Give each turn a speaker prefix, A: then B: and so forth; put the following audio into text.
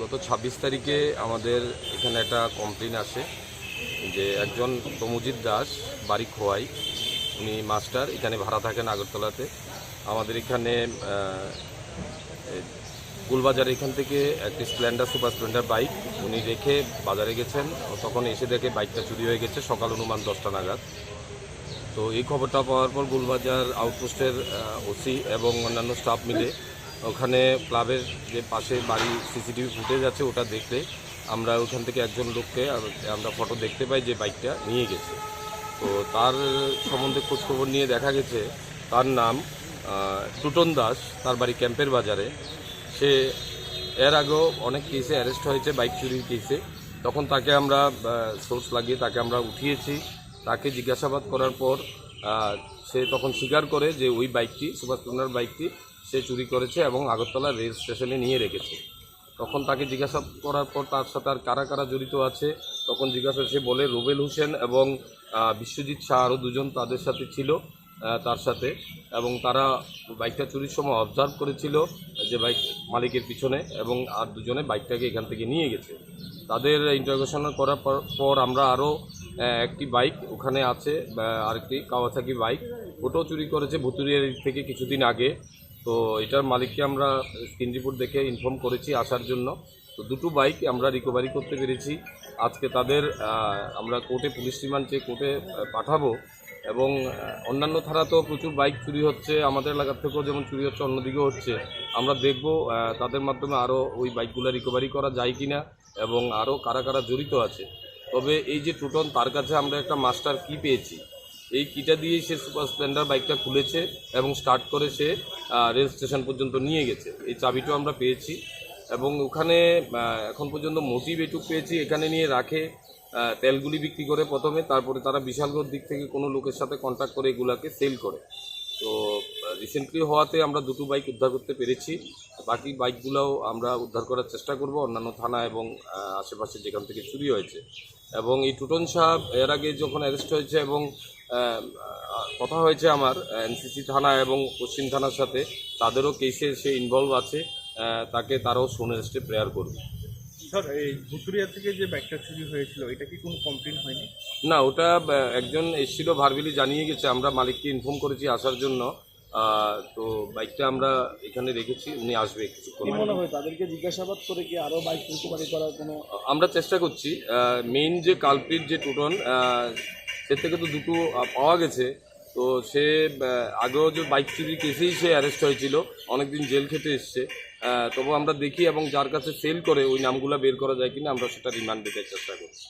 A: গত ছাব্বিশ তারিখে আমাদের এখানে একটা কমপ্লেন আসে যে একজন তমুজিৎ দাস বাড়ি খোয়াই। উনি মাস্টার এখানে ভাড়া থাকেন আগরতলাতে। আমাদের এখানে গুলবাজার এখান থেকে একটি স্প্লেন্ডার সুপার স্প্লেন্ডার বাইক উনি রেখে বাজারে গেছেন। ও তখন এসে দেখে বাইকটা চুরি হয়ে গেছে সকাল অনুমান দশটা নাগাদ। তো এই খবরটা পাওয়ার পর গুলবাজার আউটপোস্টের ওসি এবং অন্যান্য স্টাফ মিলে ওখানে ক্লাবের যে পাশে বাড়ি সিসিটিভি ফুটেজ আছে, ওটা দেখতে আমরা ওখান থেকে একজন লোককে আমরা ফটো দেখতে পাই যে বাইকটা নিয়ে গেছে। তো তার সম্বন্ধে খোঁজখবর নিয়ে দেখা গেছে, তার নাম টুটন দাস, তার বাড়ি ক্যাম্পের বাজারে। সে, এর আগেও অনেক কেসে অ্যারেস্ট হয়েছে বাইক চুরির কেসে তখন তাকে আমরা সোর্স লাগিয়ে তাকে আমরা উঠিয়েছি। তাকে জিজ্ঞাসাবাদ করার পর সে তখন স্বীকার করে যে ওই বাইকটি, সুভাষ কুমার বাইকটি সে চুরি করেছে এবং আগরতলা রেল স্টেশনে নিয়ে রেখেছে। তখন তাকে জিজ্ঞাসা করার পর তার সাথে আর কারা কারা জড়িত আছে, তখন জিজ্ঞাসা সে বলে, রুবেল হোসেন এবং বিশ্বজিৎ শাহ আরও দুজন তাদের সাথে ছিল তার সাথে। এবং তারা বাইকটা চুরির সময় অবজার্ভ করেছিল যে বাইক মালিকের পিছনে এবং আর দুজনে বাইকটাকে এখান থেকে নিয়ে গেছে। তাদের ইন্টারোগেশন করার পর আমরা আরও একটি বাইক ওখানে আছে আরেকটি কাওয়াসাকি বাইক। ওটাও চুরি করেছে ভুতুরিয়ার থেকে কিছুদিন আগে। তো এটার মালিককে আমরা স্ক্রিন রিপোর্ট দেখে ইনফর্ম করেছি আসার জন্য। তো দুটো বাইক আমরা রিকভারি করতে পেরেছি। আজকে তাদের আমরা কোর্টে পুলিশ রিমান্ড চেয়ে কোর্টে পাঠাবো। এবং অন্যান্য অন্যান্য তো প্রচুর বাইক চুরি হচ্ছে। আমাদের এলাকার থেকেও যেমন চুরি হচ্ছে, অন্যদিকেও হচ্ছে। আমরা দেখব তাদের মাধ্যমে আরও ওই বাইকগুলো রিকভারি করা যায় কিনা এবং আরও কারা কারা জড়িত আছে। তবে এই যে টুটন, তার কাছে আমরা একটা মাস্টার কি পেয়েছি। এই কিটা দিয়েই সে সুপার স্প্লেন্ডার বাইকটা খুলেছে এবং স্টার্ট করে সে রেল স্টেশন পর্যন্ত নিয়ে গেছে। এই চাবিটাও আমরা পেয়েছি এবং ওখানে এখন পর্যন্ত মোটিভ এটুক পেয়েছি, এখানে নিয়ে রাখে তেলগুলি বিক্রি করে প্রথমে, তারপরে তারা বিশালগড় দিক থেকে কোনো লোকের সাথে কন্ট্যাক্ট করে এগুলাকে সেল করে। তো রিসেন্টলি হওয়াতে আমরা দুটো বাইক উদ্ধার করতে পেরেছি। বাকি বাইকগুলোও আমরা উদ্ধার করার চেষ্টা করব। অন্যান্য থানা এবং আশেপাশে যেখান থেকে চুরি হয়েছে। এবং এই টুটন সাহেব এর আগে যখন অ্যারেস্ট হয়েছে এবং কথা হয়েছে আমার এনসিসি থানা এবং পশ্চিম থানার সাথে তাদেরও কেসে সে ইনভলভ আছে। তাকে তারাও সোনের স্টে প্রেয়ার করবে।
B: স্যার এই ভুতুরিয়া থেকে যে ব্যাগটা চুরি হয়েছিল এটা কি কোনো কমপ্লেন হয়নি?
A: না ওটা একজন এসেছিল ভারবিলি জানিয়ে গেছে। আমরা মালিককে ইনফর্ম করেছি আসার জন্য। তো বাইকটা আমরা এখানে রেখেছি উনি আসবে কিছুক্ষণ
B: মনে হয় তাদেরকে জিজ্ঞাসাবাদ করে কি আরও বাইক রিকভারি করার কোনো
A: আমরা চেষ্টা করছি। মেইন যে কালপিট যে টুটন সে থেকে তো দুটো পাওয়া গেছে। তো সে আগেও যে বাইক চুরি কেসেই সে অ্যারেস্ট হয়েছিল অনেকদিন জেল খেতে এসছে। তবু আমরা দেখি এবং যার কাছে সেল করে ওই নামগুলো বের করা যায় কিনা আমরা সেটা রিমান্ড দিতে চেষ্টা করছি।